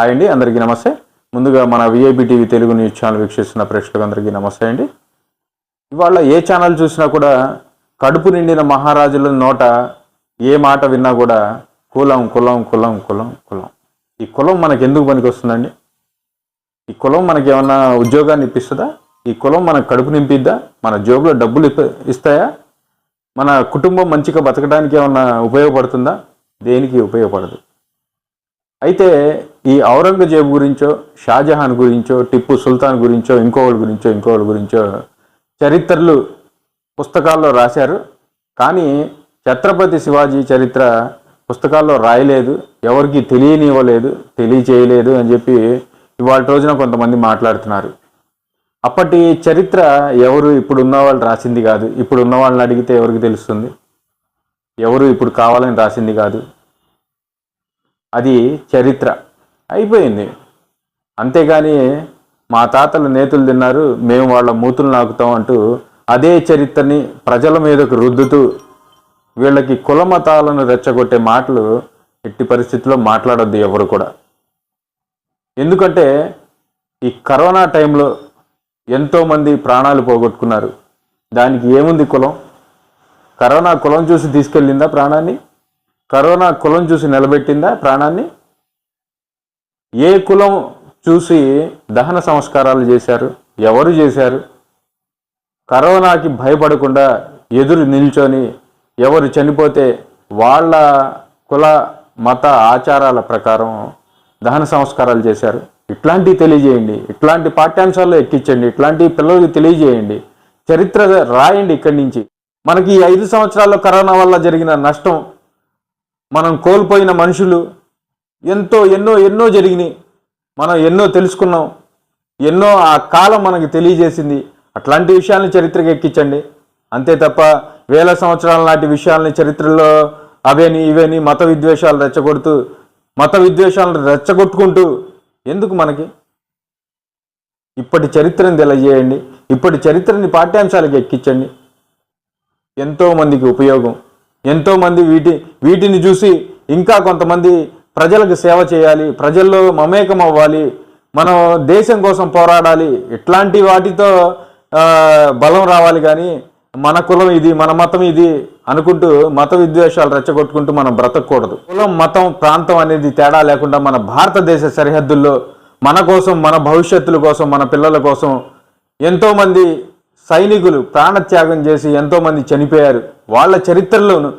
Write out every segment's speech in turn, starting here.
Hi అండి అందరికీ నమస్తే. ముందుగా మన VIB TV Telugu news channel వీక్షిస్తున్న ప్రేక్షకులందరికీ నమస్తే అండి. ఇవాళ ఏ ఛానల్ చూసినా కూడా కడుపు నిండిన మహారాజుల నోట ఏ మాట విన్నా కూడా కులం కులం కులం కులం కులం. ఈ కులం మనకు ఎందుకు పనికి వస్తుందండి ఈ కులం మనకి ఏమన్నా ఉద్యోగాన్ని ఇప్పిస్తుందా? ఈ కులం మనకు కడుపు నింపిద్దా? మన జోబులో డబ్బులు ఇప్ప- ఇస్తాయా? మన కుటుంబం మంచిగా బతకడానికి ఏమన్నా ఉపయోగపడుతుందా? దేనికి ఉపయోగపడదు. అయితే ఈ ఔరంగజేబు గురించో షాజహాన్ గురించో టిప్పు సుల్తాన్ గురించో ఇంకోళ్ళ గురించో ఇంకోళ్ళ గురించో చరిత్రలు పుస్తకాల్లో రాశారు. కానీ ఛత్రపతి శివాజీ చరిత్ర పుస్తకాల్లో రాయలేదు. ఎవరికి తెలియనివ్వలేదు తెలియచేయలేదు అని చెప్పి ఇవాళ రోజున కొంతమంది మాట్లాడుతున్నారు. అప్పటి చరిత్ర ఎవరు ఇప్పుడు ఉన్న వాళ్ళు రాసింది కాదు. ఇప్పుడు ఉన్న వాళ్ళని అడిగితే ఎవరికి తెలుస్తుంది? ఎవరు ఇప్పుడు కావాలని రాసింది కాదు. అది చరిత్ర. అయిపోయింది. అంతేగాని మా తాతలు నేతులు తిన్నారు మేము వాళ్ళ మూతులు నాకుతాం అంటూ అదే చరిత్రని ప్రజల మీదకు రుద్దుతూ వీళ్ళకి కుల మతాలను రెచ్చగొట్టే మాటలు ఎట్టి పరిస్థితుల్లో మాట్లాడొద్దు ఎవరు కూడా. ఎందుకంటే ఈ కరోనా టైంలో ఎంతోమంది ప్రాణాలు పోగొట్టుకున్నారు. దానికి ఏముంది కులం? కరోనా కులం చూసి తీసుకెళ్ళిందా ప్రాణాన్ని? కరోనా కులం చూసి నిలబెట్టిందా ప్రాణాన్ని? ఏ కులం చూసి దహన సంస్కారాలు చేశారు? ఎవరు చేశారు? కరోనాకి భయపడకుండా ఎదురు నిల్చొని ఎవరు చనిపోతే వాళ్ళ కుల మత ఆచారాల ప్రకారం దహన సంస్కారాలు చేశారు. ఇట్లాంటివి తెలియజేయండి. ఇట్లాంటి పాఠ్యాంశాల్లో ఎక్కించండి. ఇట్లాంటి పిల్లలకి తెలియజేయండి. చరిత్ర రాయండి ఇక్కడి నుంచి. మనకి ఈ ఐదు సంవత్సరాల్లో కరోనా వల్ల జరిగిన నష్టం మనం కోల్పోయిన మనుషులు ఎంతో ఎన్నో ఎన్నో జరిగినాయి. మనం ఎన్నో తెలుసుకున్నాం. ఎన్నో ఆ కాలం మనకి తెలియజేసింది. అట్లాంటి విషయాలను చరిత్రకి ఎక్కించండి. అంతే తప్ప వేల సంవత్సరాల నాటి విషయాల్ని చరిత్రలో అవేని ఇవేని మత విద్వేషాలు రెచ్చగొడుతూ మత విద్వేషాలను రెచ్చగొట్టుకుంటూ ఎందుకు మనకి? ఇప్పటి చరిత్రను తెలియజేయండి. ఇప్పటి చరిత్రని పాఠ్యాంశాలకు ఎక్కించండి. ఎంతోమందికి ఉపయోగం. ఎంతోమంది వీటి వీటిని చూసి ఇంకా కొంతమంది ప్రజలకు సేవ చేయాలి ప్రజల్లో మమేకం అవ్వాలి మనం దేశం కోసం పోరాడాలి ఇట్లాంటి వాటితో బలం రావాలి కానీ మన కులం ఇది మన మతం ఇది అనుకుంటూ మత విద్వేషాలు రెచ్చగొట్టుకుంటూ మనం బ్రతకూడదు కులం మతం ప్రాంతం అనేది తేడా లేకుండా మన భారతదేశ సరిహద్దుల్లో మన కోసం మన భవిష్యత్తుల కోసం మన పిల్లల కోసం ఎంతోమంది సైనికులు ప్రాణత్యాగం చేసి ఎంతోమంది చనిపోయారు. వాళ్ళ చరిత్రలోను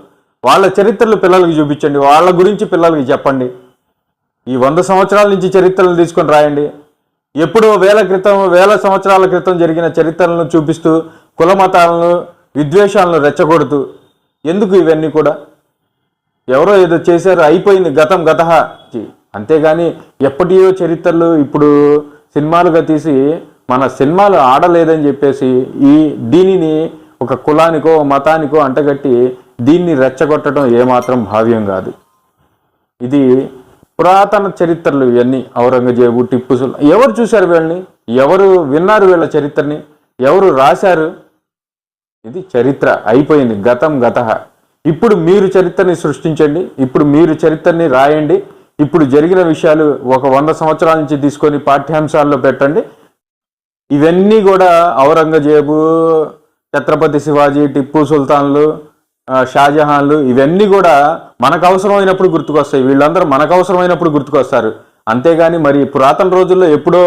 వాళ్ళ చరిత్రలు పిల్లలకి చూపించండి వాళ్ళ గురించి పిల్లలకి చెప్పండి. ఈ వంద సంవత్సరాల నుంచి చరిత్రలను తీసుకొని రాయండి. ఎప్పుడో వేల క్రితం వేల సంవత్సరాల క్రితం జరిగిన చరిత్రలను చూపిస్తూ కుల మతాలను విద్వేషాలను రెచ్చగొడుతూ ఎందుకు ఇవన్నీ కూడా? ఎవరో ఏదో చేశారు అయిపోయింది గతం గత అంతేగాని ఎప్పటియో చరిత్రలు ఇప్పుడు సినిమాలుగా తీసి మన సినిమాలు ఆడలేదని చెప్పేసి ఈ దీనిని ఒక కులానికో మతానికో అంటగట్టి దీన్ని రెచ్చగొట్టడం ఏమాత్రం భావ్యం కాదు. ఇది పురాతన చరిత్రలు ఇవన్నీ. ఔరంగజేబు టిప్పు సుల్తాన్ ఎవరు చూశారు వీళ్ళని? ఎవరు విన్నారు వీళ్ళ చరిత్రని? ఎవరు రాశారు? ఇది చరిత్ర అయిపోయింది గతం గత. ఇప్పుడు మీరు చరిత్రని సృష్టించండి ఇప్పుడు మీరు చరిత్రని రాయండి ఇప్పుడు జరిగిన విషయాలు ఒక వంద సంవత్సరాల నుంచి తీసుకొని పాఠ్యాంశాల్లో పెట్టండి. ఇవన్నీ కూడా ఔరంగజేబు ఛత్రపతి శివాజీ టిప్పు సుల్తాన్లు షాజహాన్లు ఇవన్నీ కూడా మనకు అవసరమైనప్పుడు గుర్తుకొస్తాయి. వీళ్ళందరూ మనకు అవసరమైనప్పుడు గుర్తుకొస్తారు. అంతేగాని మరి పురాతన రోజుల్లో ఎప్పుడో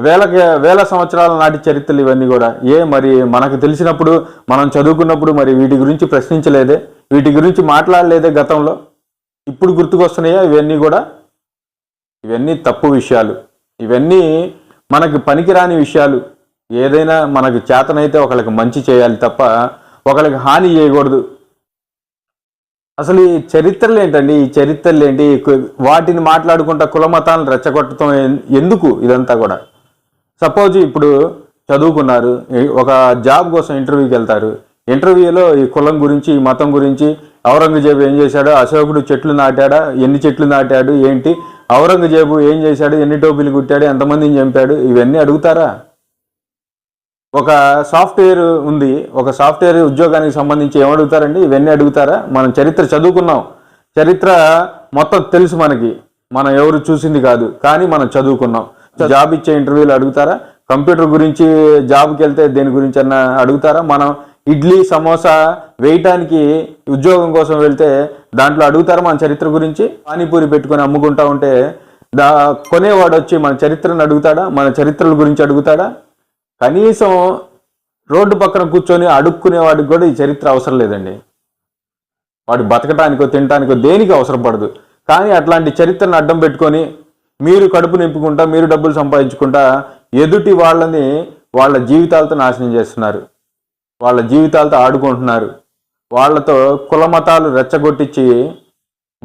వేల వేల సంవత్సరాల నాటి చరిత్రలు ఇవన్నీ కూడా ఏ మరి మనకు తెలిసినప్పుడు మనం చదువుకున్నప్పుడు మరి వీటి గురించి ప్రశ్నించలేదే? వీటి గురించి మాట్లాడలేదే గతంలో? ఇప్పుడు గుర్తుకొస్తున్నాయా? ఇవన్నీ కూడా? ఇవన్నీ తప్పు విషయాలు. ఇవన్నీ మనకి పనికిరాని విషయాలు. ఏదైనా మనకు చేతనైతే ఒకళ్ళకి మంచి చేయాలి తప్ప ఒకళ్ళకి హాని చేయకూడదు. అసలు ఈ చరిత్రలు ఏంటండి? ఈ చరిత్రలు ఏంటి? వాటిని మాట్లాడుకుంటా కుల మతాలను రెచ్చగొట్టడం ఎందుకు ఇదంతా కూడా? సపోజ్ ఇప్పుడు చదువుకున్నారు ఒక జాబ్ కోసం ఇంటర్వ్యూకి వెళ్తారు. ఇంటర్వ్యూలో ఈ కులం గురించి ఈ మతం గురించి ఔరంగజేబు ఏం చేశాడు? అశోకుడు చెట్లు నాటాడా? ఎన్ని చెట్లు నాటాడు? ఏంటి? ఔరంగజేబు ఏం చేశాడు? ఎన్ని టోపీలు కుట్టాడు? ఎంతమందిని చంపాడు? ఇవన్నీ అడుగుతారా? ఒక సాఫ్ట్వేర్ ఉంది ఒక సాఫ్ట్వేర్ ఉద్యోగానికి సంబంధించి ఏమడుగుతారండి ఇవన్నీ అడుగుతారా? మనం చరిత్ర చదువుకున్నాం. చరిత్ర మొత్తం తెలుసు మనకి. మనం ఎవరు చూసింది కాదు కానీ మనం చదువుకున్నాం. జాబ్ ఇచ్చే ఇంటర్వ్యూలు అడుగుతారా? కంప్యూటర్ గురించి జాబ్కి వెళ్తే దేని గురించి అన్న అడుగుతారా? మనం ఇడ్లీ సమోసా వేయటానికి ఉద్యోగం కోసం వెళ్తే దాంట్లో అడుగుతారా మన చరిత్ర గురించి? పానీపూరి పెట్టుకొని అమ్ముకుంటా ఉంటే దా కొనేవాడు వచ్చి మన చరిత్రను అడుగుతాడా? మన చరిత్రల గురించి అడుగుతాడా? కనీసం రోడ్డు పక్కన కూర్చొని అడుక్కునేవాడికి కూడా ఈ చరిత్ర అవసరం లేదండి. వాడు బతకటానికో తినటానికో దేనికి అవసరం పడదు. కానీ అట్లాంటి చరిత్రను అడ్డం పెట్టుకొని మీరు కడుపు నింపుకుంటా మీరు డబ్బులు సంపాదించుకుంటా ఎదుటి వాళ్ళని వాళ్ళ జీవితాలతో నాశనం చేస్తున్నారు. వాళ్ళ జీవితాలతో ఆడుకుంటున్నారు. వాళ్ళతో కులమతాలు రెచ్చగొట్టించి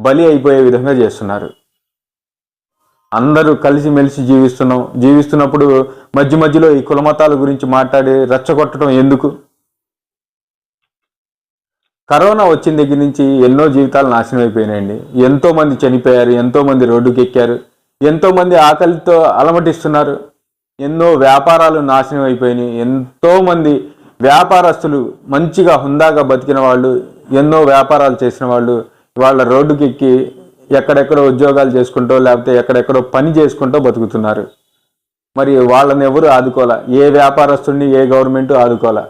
బలి అయిపోయే విధంగా చేస్తున్నారు. అందరూ కలిసిమెలిసి జీవిస్తున్నాం. జీవిస్తున్నప్పుడు మధ్య మధ్యలో ఈ కులమతాల గురించి మాట్లాడి రెచ్చగొట్టడం ఎందుకు? కరోనా వచ్చిన దగ్గర నుంచి ఎన్నో జీవితాలు నాశనం అయిపోయినాయండి. ఎంతోమంది చనిపోయారు ఎంతోమంది రోడ్డుకెక్కారు ఎంతోమంది ఆకలితో అలమటిస్తున్నారు. ఎన్నో వ్యాపారాలు నాశనం అయిపోయినాయి. ఎంతోమంది వ్యాపారస్తులు మంచిగా హుందాగా బతికిన వాళ్ళు ఎన్నో వ్యాపారాలు చేసిన వాళ్ళు వాళ్ళ రోడ్డుకెక్కి ఎక్కడెక్కడో ఉద్యోగాలు చేసుకుంటూ లేకపోతే ఎక్కడెక్కడో పని చేసుకుంటూ బతుకుతున్నారు. మరి వాళ్ళని ఎవరు ఆదుకోలే ఏ వ్యాపారస్తుడిని ఏ గవర్నమెంట్ ఆదుకోలే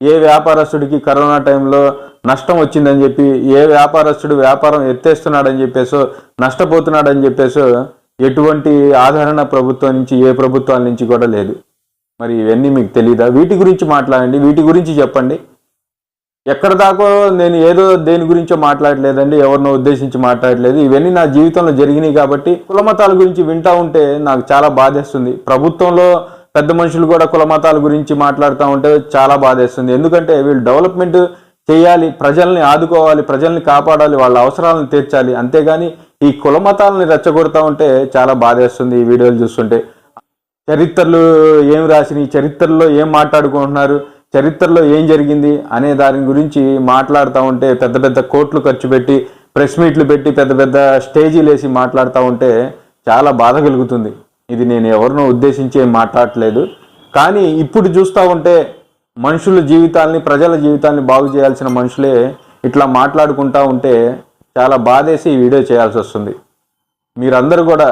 ఏ వ్యాపారస్తుడికి కరోనా టైంలో నష్టం వచ్చిందని చెప్పి ఏ వ్యాపారస్తుడు వ్యాపారం ఎత్తేస్తున్నాడని చెప్పేసో నష్టపోతున్నాడని చెప్పేసో ఎటువంటి ఆదరణ ప్రభుత్వం నుంచి ఏ ప్రభుత్వాల నుంచి కూడా లేదు. మరి ఇవన్నీ మీకు తెలియదా వీటి గురించి మాట్లాడండి. వీటి గురించి చెప్పండి. ఎక్కడ దాకా నేను ఏదో దేని గురించో మాట్లాడలేదండి ఎవరినో ఉద్దేశించి మాట్లాడలేదు ఇవన్నీ నా జీవితంలో జరిగినాయి కాబట్టి కులమతాల గురించి వింటా ఉంటే నాకు చాలా బాధేస్తుంది. ప్రభుత్వంలో పెద్ద మనుషులు కూడా కులమతాల గురించి మాట్లాడుతూ ఉంటే చాలా బాధేస్తుంది. ఎందుకంటే వీళ్ళు డెవలప్మెంట్ చేయాలి ప్రజల్ని ఆదుకోవాలి ప్రజల్ని కాపాడాలి వాళ్ళ అవసరాలను తీర్చాలి. అంతేగాని ఈ కులమతాలని రెచ్చగొడతా ఉంటే చాలా బాధేస్తుంది ఈ వీడియోలు చూస్తుంటే. చరిత్రలు ఏం రాసినాయి చరిత్రలో ఏం మాట్లాడుకుంటున్నారు చరిత్రలో ఏం జరిగింది అనే దాని గురించి మాట్లాడుతూ ఉంటే పెద్ద పెద్ద కోట్లు ఖర్చు పెట్టి ప్రెస్ మీట్లు పెట్టి పెద్ద పెద్ద స్టేజీలు వేసి మాట్లాడుతూ ఉంటే చాలా బాధ కలుగుతుంది. ఇది నేను ఎవరినో ఉద్దేశించి మాట్లాడట్లేదు కానీ ఇప్పుడు చూస్తూ ఉంటే మనుషుల జీవితాల్ని ప్రజల జీవితాల్ని బాగు చేయాల్సిన మనుషులే ఇట్లా మాట్లాడుకుంటూ ఉంటే చాలా బాధేసి ఈ వీడియో చేయాల్సి వస్తుంది. మీరందరూ కూడా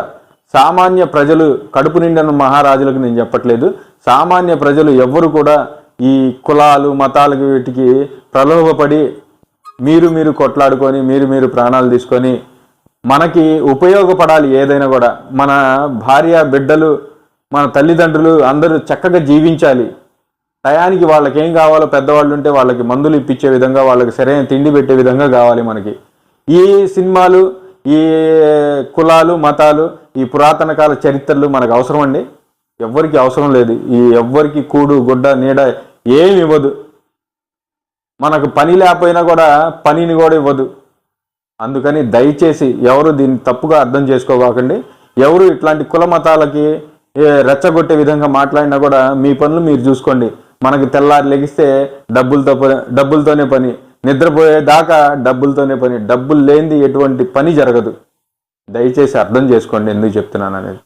సామాన్య ప్రజలు కడుపు నిండిన మహారాజులకు నేను చెప్పట్లేదు. సామాన్య ప్రజలు ఎవ్వరు కూడా ఈ కులాలు మతాలకు వీటికి ప్రలోభపడి మీరు మీరు కొట్లాడుకొని మీరు మీరు ప్రాణాలు తీసుకొని మనకి ఉపయోగపడాలి ఏదైనా కూడా. మన భార్య బిడ్డలు మన తల్లిదండ్రులు అందరూ చక్కగా జీవించాలి. టయానికి వాళ్ళకి ఏం కావాలో పెద్దవాళ్ళు ఉంటే వాళ్ళకి మందులు ఇప్పించే విధంగా వాళ్ళకి సరైన తిండి పెట్టే విధంగా కావాలి మనకి. ఈ సినిమాలు ఈ కులాలు మతాలు ఈ పురాతన కాల చరిత్రలు మనకు అవసరం అండి ఎవ్వరికి అవసరం లేదు. ఈ ఎవ్వరికి కూడు గుడ్డ నీడ ఏమి ఇవ్వదు. మనకు పని లేకపోయినా కూడా పనిని కూడా ఇవ్వదు. అందుకని దయచేసి ఎవరు దీన్ని తప్పుగా అర్థం చేసుకోవాకండి. ఎవరు ఇట్లాంటి కుల మతాలకి రెచ్చగొట్టే విధంగా మాట్లాడినా కూడా మీ పనులు మీరు చూసుకోండి. మనకి తెల్లారి లెగిస్తే డబ్బులతో పని డబ్బులతోనే పని. నిద్రపోయేదాకా డబ్బులతోనే పని. డబ్బులు లేనిది ఎటువంటి పని జరగదు. దయచేసి అర్థం చేసుకోండి ఎందుకు చెప్తున్నాను అనేది